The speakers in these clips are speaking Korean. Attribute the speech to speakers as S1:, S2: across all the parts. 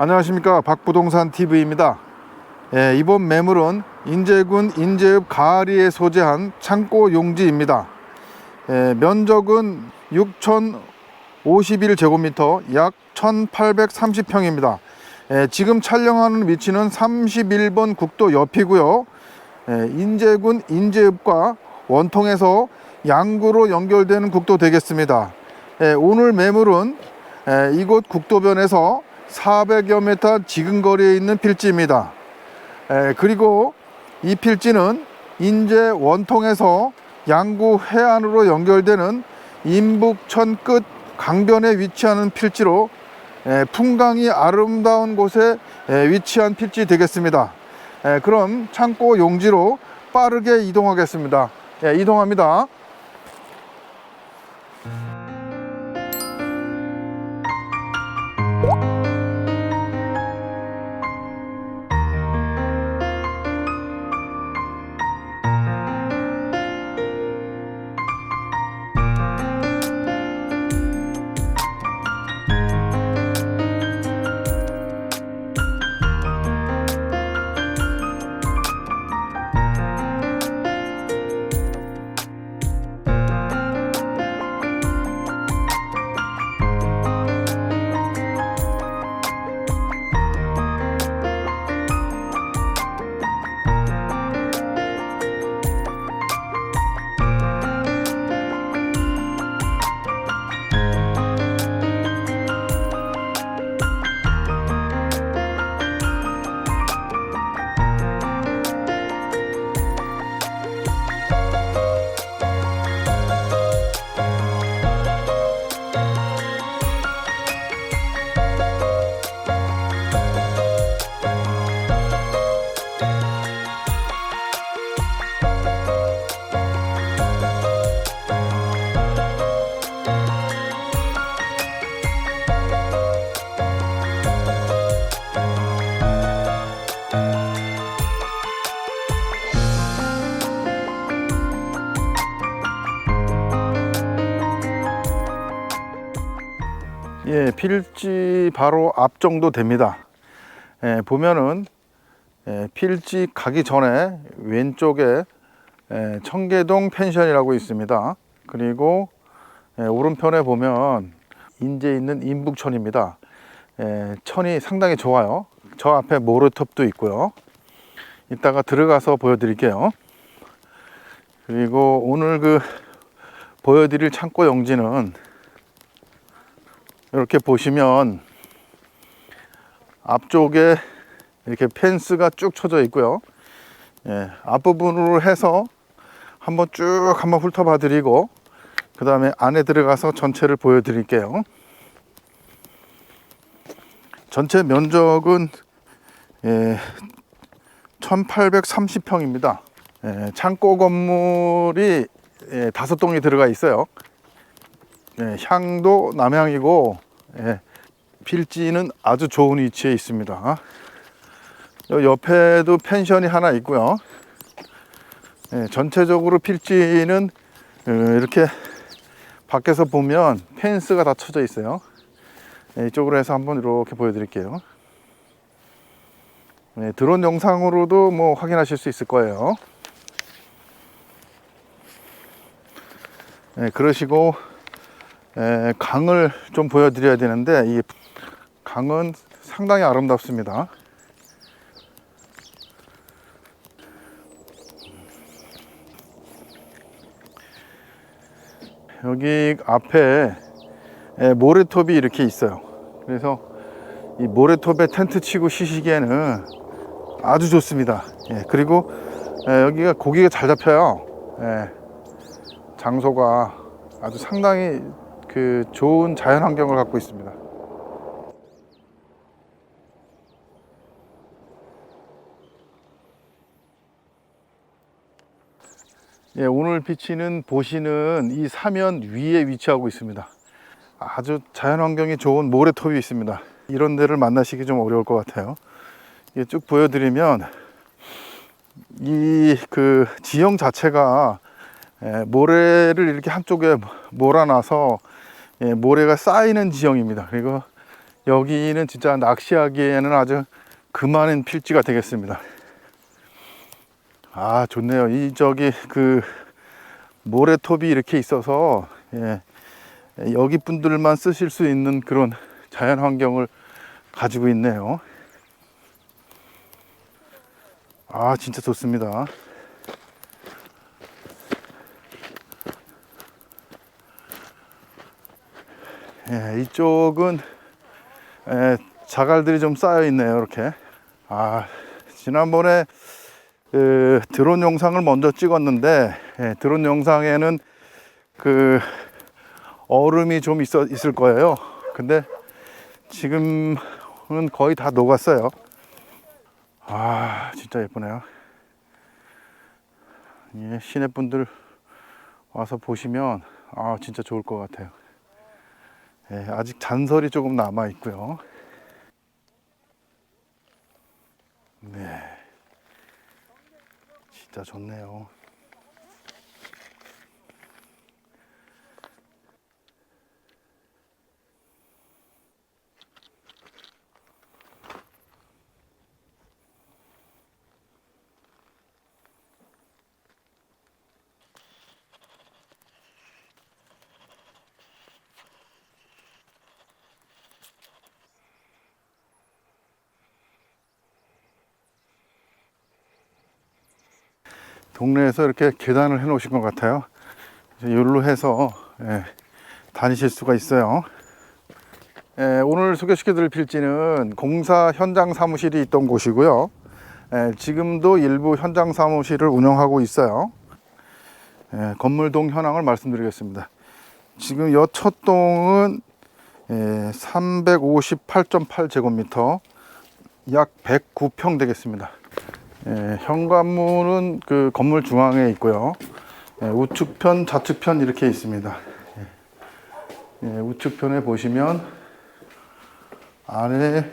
S1: 안녕하십니까 박부동산 TV입니다. 예, 이번 매물은 인제군 인제읍 가을이에 소재한 창고 용지입니다. 예, 면적은 6,051제곱미터 약 1,830평입니다. 예, 지금 촬영하는 위치는 31번 국도 옆이고요. 예, 인제군 인제읍과 원통에서 양구로 연결되는 국도 되겠습니다. 예, 오늘 매물은 예, 이곳 국도변에서 400여 미터 지근 거리에 있는 필지입니다. 예, 그리고 이 필지는 인제 원통에서 양구 해안으로 연결되는 인북천 끝 강변에 위치하는 필지로 예, 풍광이 아름다운 곳에 예, 위치한 필지 되겠습니다. 예, 그럼 창고 용지로 빠르게 이동하겠습니다. 예, 이동합니다. 예, 필지 바로 앞 정도 됩니다. 예, 보면은 예, 필지 가기 전에 왼쪽에 예, 청계동 펜션이라고 있습니다. 그리고 예, 오른편에 보면 인제 있는 인북천입니다. 예, 천이 상당히 좋아요. 저 앞에 모래톱도 있고요. 이따가 들어가서 보여드릴게요. 그리고 오늘 그 보여드릴 창고 용지는 이렇게 보시면 앞쪽에 이렇게 펜스가 쭉 쳐져 있고요. 예, 앞부분으로 해서 한번 쭉 한번 훑어봐 드리고 그 다음에 안에 들어가서 전체를 보여 드릴게요. 전체 면적은 예, 1830평입니다. 예, 창고 건물이 예, 다섯 동이 들어가 있어요. 예, 향도 남향이고 예, 필지는 아주 좋은 위치에 있습니다. 요 옆에도 펜션이 하나 있고요. 예, 전체적으로 필지는 어, 이렇게 밖에서 보면 펜스가 다 쳐져 있어요. 예, 이쪽으로 해서 한번 이렇게 보여드릴게요. 예, 드론 영상으로도 뭐 확인하실 수 있을 거예요. 예, 그러시고 에, 강을 좀 보여드려야 되는데 이 강은 상당히 아름답습니다. 여기 앞에 에, 모래톱이 이렇게 있어요. 그래서 이 모래톱에 텐트 치고 쉬시기에는 아주 좋습니다. 예, 그리고 에, 여기가 고기가 잘 잡혀요. 예, 장소가 아주 상당히 그 좋은 자연 환경을 갖고 있습니다. 예, 오늘 비치는 보시는 이 사면 위에 위치하고 있습니다. 아주 자연 환경이 좋은 모래톱이 있습니다. 이런 데를 만나시기 좀 어려울 것 같아요. 이게 쭉 보여드리면 이 그 지형 자체가 예, 모래를 이렇게 한쪽에 몰아놔서 예, 모래가 쌓이는 지형입니다. 그리고 여기는 진짜 낚시하기에는 아주 그만한 필지가 되겠습니다. 아, 좋네요. 이 저기 그 모래톱이 이렇게 있어서 예, 여기 분들만 쓰실 수 있는 그런 자연 환경을 가지고 있네요. 아, 진짜 좋습니다. 예, 이쪽은 예, 자갈들이 좀 쌓여 있네요. 이렇게. 아, 지난번에 그 드론 영상을 먼저 찍었는데 예, 드론 영상에는 그 얼음이 좀 있어 있을 거예요. 근데 지금은 거의 다 녹았어요. 아, 진짜 예쁘네요. 예, 시내 분들 와서 보시면 아, 진짜 좋을 것 같아요. 예, 아직 잔설이 조금 남아 있고요. 네. 진짜 좋네요. 동네에서 이렇게 계단을 해 놓으신 것 같아요. 여기로 해서 예, 다니실 수가 있어요. 예, 오늘 소개시켜 드릴 필지는 공사 현장 사무실이 있던 곳이고요. 예, 지금도 일부 현장 사무실을 운영하고 있어요. 예, 건물동 현황을 말씀드리겠습니다. 지금 여 첫 동은 예, 358.8제곱미터, 약 109평 되겠습니다. 예, 현관문은 그 건물 중앙에 있고요. 예, 우측편, 좌측편 이렇게 있습니다. 예, 예, 우측편에 보시면 안에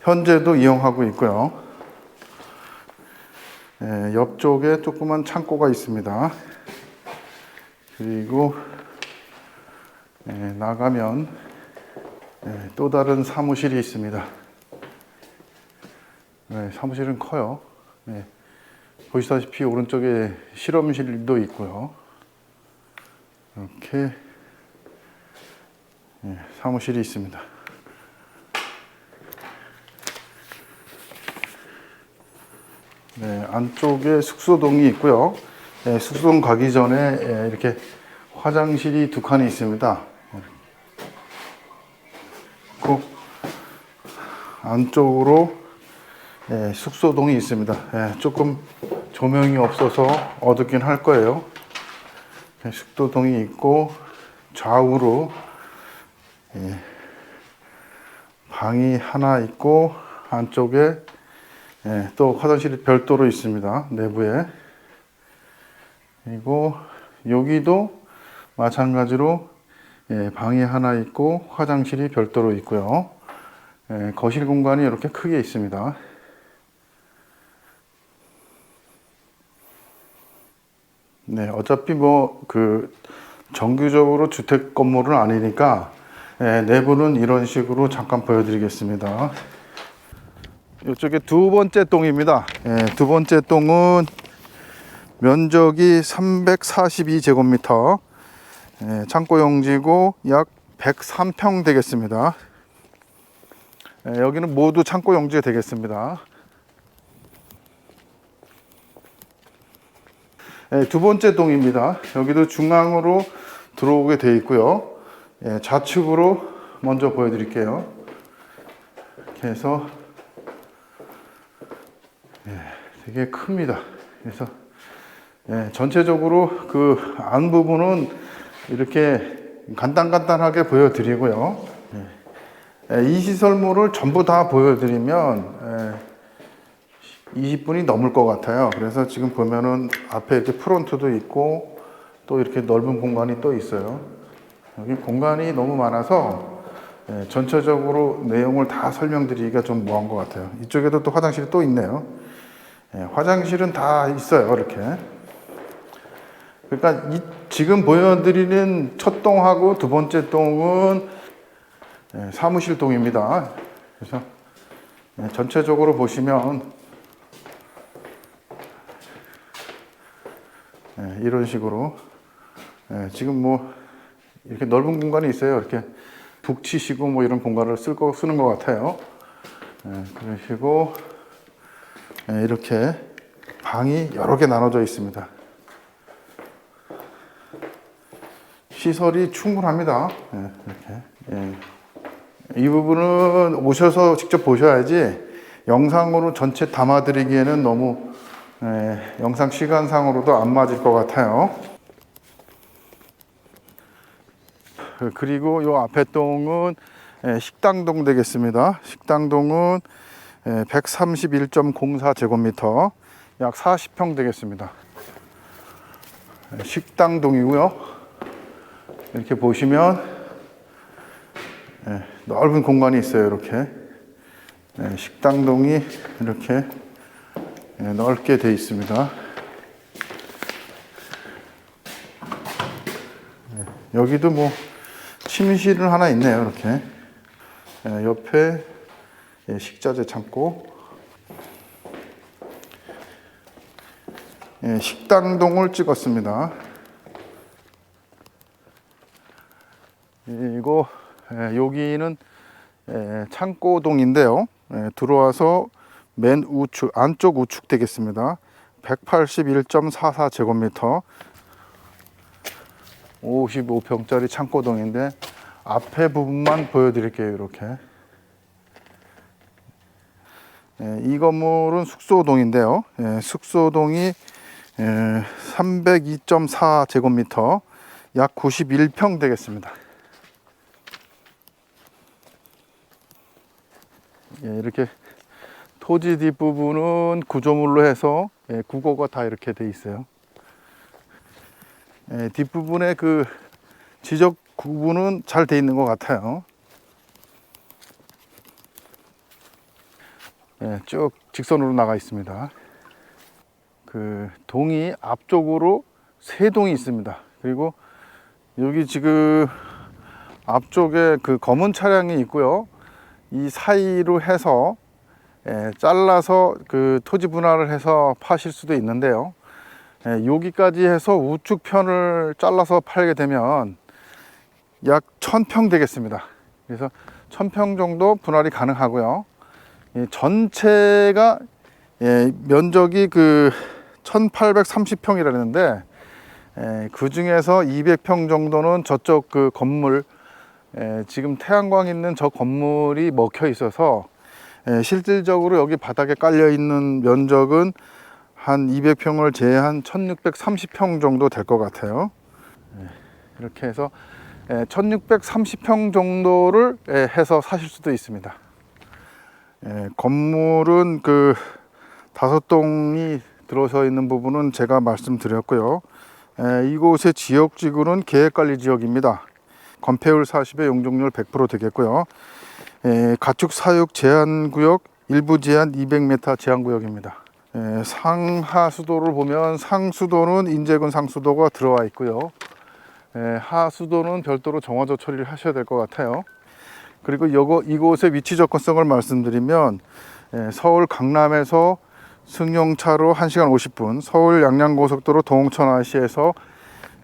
S1: 현재도 이용하고 있고요. 예, 옆쪽에 조그만 창고가 있습니다. 그리고 예, 나가면 예, 또 다른 사무실이 있습니다. 네, 사무실은 커요. 네, 보시다시피 오른쪽에 실험실도 있고요. 이렇게 네, 사무실이 있습니다. 네, 안쪽에 숙소동이 있고요. 네, 숙소동 가기 전에 예, 이렇게 화장실이 두 칸이 있습니다. 그 안쪽으로 예, 숙소동이 있습니다. 예, 조금 조명이 없어서 어둡긴 할 거예요. 예, 숙소동이 있고 좌우로 예, 방이 하나 있고 안쪽에 예, 또 화장실이 별도로 있습니다. 내부에 그리고 여기도 마찬가지로 예, 방이 하나 있고 화장실이 별도로 있고요. 예, 거실 공간이 이렇게 크게 있습니다. 네, 어차피 뭐 그 정규적으로 주택 건물은 아니니까 예, 내부는 이런 식으로 잠깐 보여드리겠습니다. 이쪽에 두 번째 동입니다. 예, 두 번째 동은 면적이 342제곱미터, 예, 창고 용지고 약 103평 되겠습니다. 예, 여기는 모두 창고 용지가 되겠습니다. 예, 두 번째 동입니다. 여기도 중앙으로 들어오게 되어 있고요. 예, 좌측으로 먼저 보여드릴게요. 이렇게 해서 예, 되게 큽니다. 그래서 예, 전체적으로 그 안 부분은 이렇게 간단간단하게 보여드리고요. 예, 예, 이 시설물을 전부 다 보여드리면 예, 20분이 넘을 것 같아요. 그래서 지금 보면은 앞에 이렇게 프론트도 있고 또 이렇게 넓은 공간이 또 있어요. 여기 공간이 너무 많아서 예, 전체적으로 내용을 다 설명드리기가 좀 뭐한 것 같아요. 이쪽에도 또 화장실이 또 있네요. 예, 화장실은 다 있어요. 이렇게. 그러니까 이, 지금 보여드리는 첫 동하고 두 번째 동은 예, 사무실 동입니다. 그래서 예, 전체적으로 보시면 이런 식으로 예, 지금 뭐 이렇게 넓은 공간이 있어요. 이렇게 북치시고 뭐 이런 공간을 쓸 거 쓰는 것 같아요. 예, 그러시고 예, 이렇게 방이 여러 개 나눠져 있습니다. 시설이 충분합니다. 예, 이렇게. 예. 이 부분은 오셔서 직접 보셔야지 영상으로 전체 담아드리기에는 너무 예, 영상 시간상으로도 안 맞을 것 같아요. 그- 그리고 요 앞에 동은 예, 식당동 되겠습니다. 식당동은 131.04제곱미터, 약 40평 되겠습니다. 예, 식당동이고요. 이렇게 보시면 예, 넓은 공간이 있어요. 이렇게 예, 식당동이 이렇게 예, 넓게 돼 있습니다. 예, 여기도 뭐 침실은 하나 있네요. 이렇게 예, 옆에 예, 식자재 창고 예, 식당동을 찍었습니다. 그리고 예, 여기는 예, 창고동인데요. 예, 들어와서 맨 우측 안쪽 우측 되겠습니다. 181.44 제곱미터 55평짜리 창고동인데 앞에 부분만 보여드릴게요. 이렇게 예, 이 건물은 숙소동인데요. 예, 숙소동이 302.4 제곱미터 약 91평 되겠습니다. 예, 이렇게 토지 뒷부분은 구조물로 해서 예, 국어가 다 이렇게 돼 있어요. 예, 뒷부분에 그 지적 구분은 잘 돼 있는 것 같아요. 예, 쭉 직선으로 나가 있습니다. 그 동이 앞쪽으로 세 동이 있습니다. 그리고 여기 지금 앞쪽에 그 검은 차량이 있고요. 이 사이로 해서 예, 잘라서 그 토지 분할을 해서 파실 수도 있는데요. 예, 여기까지 해서 우측 편을 잘라서 팔게 되면 약 1000평 되겠습니다. 그래서 1000평 정도 분할이 가능하고요. 이 전체가 예, 면적이 그 1830평이라는데 예, 그 중에서 200평 정도는 저쪽 그 건물 예, 지금 태양광 있는 저 건물이 먹혀 있어서 예, 실질적으로 여기 바닥에 깔려 있는 면적은 한 200평을 제한 1630평 정도 될 것 같아요. 예, 이렇게 해서 예, 1630평 정도를 예, 해서 사실 수도 있습니다. 예, 건물은 그 다섯 동이 들어서 있는 부분은 제가 말씀드렸고요. 예, 이곳의 지역지구는 계획관리지역입니다. 건폐율 40에 용적률 100% 되겠고요. 예, 가축 사육 제한 구역 일부 제한 200m 제한 구역입니다. 예, 상하 수도를 보면 상수도는 인제군 상수도가 들어와 있고요. 예, 하수도는 별도로 정화조 처리를 하셔야 될 것 같아요. 그리고 요거 이곳의 위치 접근성을 말씀드리면 예, 서울 강남에서 승용차로 1시간 50분, 서울 양양고속도로 동천아시에서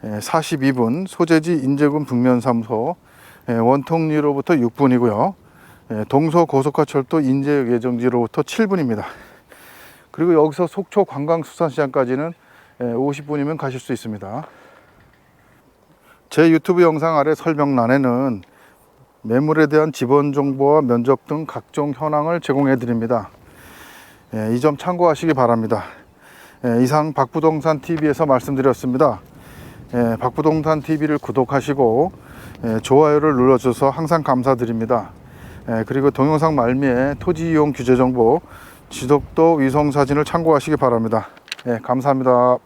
S1: 42분, 소재지 인제군 북면사무소 예, 원통리로부터 6분이고요. 예, 동서 고속화철도 인제 예정지로부터 7분입니다. 그리고 여기서 속초 관광수산시장까지는 50분이면 가실 수 있습니다. 제 유튜브 영상 아래 설명란에는 매물에 대한 지번 정보와 면적 등 각종 현황을 제공해 드립니다. 예, 이점 참고하시기 바랍니다. 예, 이상 박부동산 TV에서 말씀드렸습니다. 예, 박부동산 TV를 구독하시고 예, 좋아요를 눌러줘서 항상 감사드립니다. 예, 그리고 동영상 말미에 토지 이용 규제 정보, 지속도 위성 사진을 참고하시기 바랍니다. 예, 감사합니다.